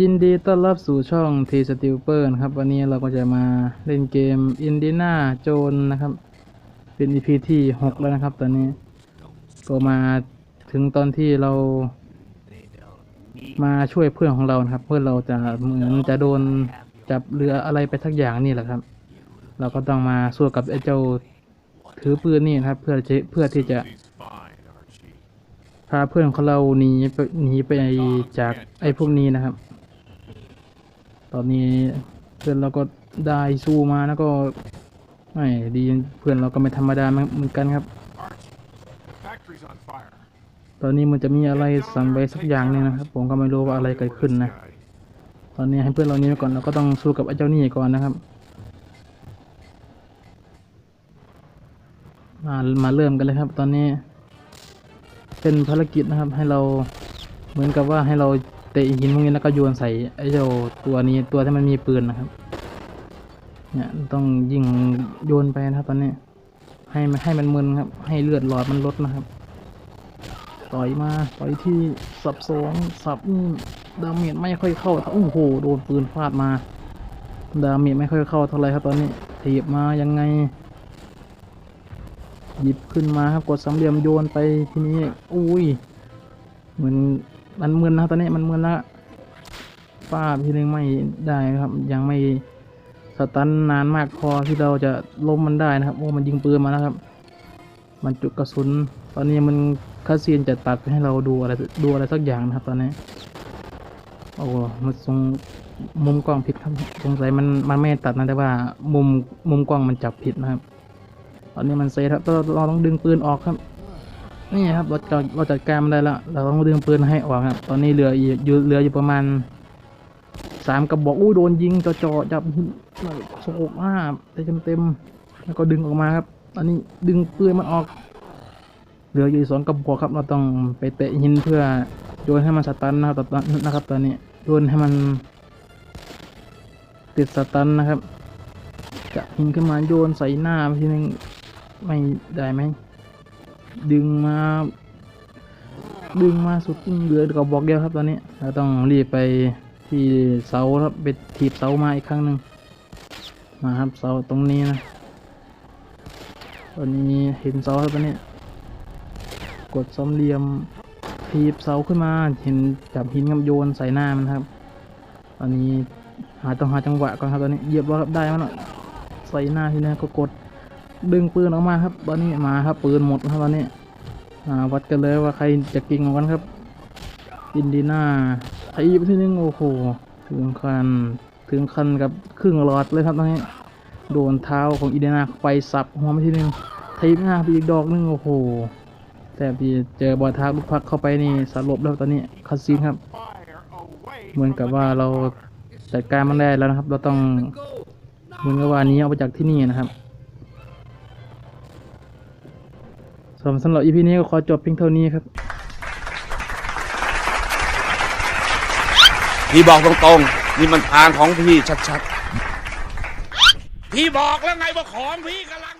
ยินดีต้อนรับสู่ช่อง T s t i l p e r นะครับ วันนี้เราก็จะมาเล่นเกม Indiana j o n นะครับ เป็น EP ที่ 6 แล้วนะครับ ตอนนี้ก็มาถึงตอนที่เรา มาช่วยเพื่อนของเรานะครับ เพื่อนเราจะเหมือนจะโดนจับเรืออะไรไปสักอย่างนี่แหละครับ เราก็ต้องมาสู้กับไอ้เจ้าถือปืนนี่นะครับ เพื่อเพื่อที่จะพาเพื่อนของเราหนีไปหนีไปจากไอ้พวกนี้นะครับ ตอนนี้เพื่อนเราก็ได้สู้มาแล้วก็ไม่ดีเพื่อนเราก็ไม่ธรรมดาเหมือนกันครับ Factory's on fire. ตอนนี้มันจะมีอะไรสั่นไปสักอย่างหนึงนะครับ ผมก็ไม่รู้ว่าอะไรเกิดขึ้นนะ ตอนนี้ให้เพื่อนเราหนี้ก่อนเราก็ต้องสู้กับไอ้เจ้าหนี้ก่อนนะครับ มามาเริ่มกันเลยครับ ตอนนี้เป็นภารกิจนะครับให้เราเหมือนกับว่าให้เรา เตะหินพวกนี้แล้วก็โยนใส่ไอ้เจ้าตัวนี้ตัวที่มันมีปืนนะครับ เนี่ยต้องยิงโยนไปนะครับ ตอนนี้ ให้มันให้มันมึนครับ ให้เลือดหลอดมันลดนะครับ ต่อยมาต่อยที่สับสองสับดาเมจไม่ค่อยเข้าโอ้โหโดนปืนฟาดมาดาเมจไม่ค่อยเข้าเท่าไหรครับ ตอนนี้ถีบมายังไงหยิบขึ้นมาครับกดสามเหลี่ยมโยนไปทีนี้อุ้ยเหมือน มันมึนนะตอนนี้มันมึนละฟาดทีนึงไม่ได้ครับ ยังไม่สตันนานมากพอที่เราจะล้มมันได้นะครับโอ้มันยิงปืนมาแล้วครับ มันจุกกระสุน ตอนนี้มันคาเซียนจะตัดให้เราดูอะไรดูอะไรสักอย่างนะครับ ตอนนี้ โอ้มันทรงมุมกล้องผิดครับสงสัยมันมันไม่ตัดนะแต่ว่า มุมมุมกล้องมันจับผิดนะครับ ตอนนี้มันเซฟครับเราเราต้องดึงปืนออกครับ นี่ครับเราจัดเราจัดการมันได้แล้วเราต้องดึงปืนให้ออกครับ ตอนนี้เหลืออยู่เหลืออยู่ประมาณสามกระบอกอู้โดนยิงจ่อๆจับหินโศกมากเต็มเต็มแล้วก็ดึงออกมาครับ ตอนนี้ดึงปืนมันออก เหลืออยู่สองกระบอกครับ เราต้องไปเตะหินเพื่อโยนให้มันสตันนะครับตอนนะครับตอนนี้โยนให้มันติดสตันนะครับจะหินขึ้นมาโยนใส่หน้าทีนึงไม่ได้ไหม ดึงมา ดึงมาสุดเหลือกระบอกเดียวครับตอนนี้เราต้องรีบไปที่เสาครับไปถีบเสามาอีกครั้งหนึ่งมาครับเสาตรงนี้นะตอนนี้เห็นเสาครับตอนนี้ กดสามเหลี่ยมถีบเสาขึ้นมาเห็นจับหินกับโยนใส่หน้ามันครับตอนนี้หาต้องหาจังหวะก่อนครับตอนนี้เหยียบแล้วครับได้มันแล้วใส่หน้าทีนี้ก็กด ดึงปืนออกมาครับ ตอนนี้มาครับปืนหมดครับตอนนี้อ่าวัดกันเลยว่าใครจะเก่งกว่ากันครับอินดีน่าไอ้ทีนึงโอ้โหถึงคันถึงคันกับครึ่งหลอดเลยครับตอนนี้โดนเท้าของอินดีน่าไปสับหัวไปทีนึงทีบหน้าไปอีกดอกนึงโอ้โหแต่พี่เจอบอลทากลูกพักเข้าไปนี่สลบแล้วตอนนี้คาซีนครับ เหมือนกับว่าเราจัดการมันได้แล้วนะครับ เราต้องเหมือนกับว่านี้ออกไปจากที่นี่นะครับ สำหรับสำหรับอีพีนี้ก็ขอจบเพียงเท่านี้ครับ พี่บอกตรงๆ นี่มันทางของพี่ชัดๆ พี่บอกแล้วไงว่าของพี่กำลัง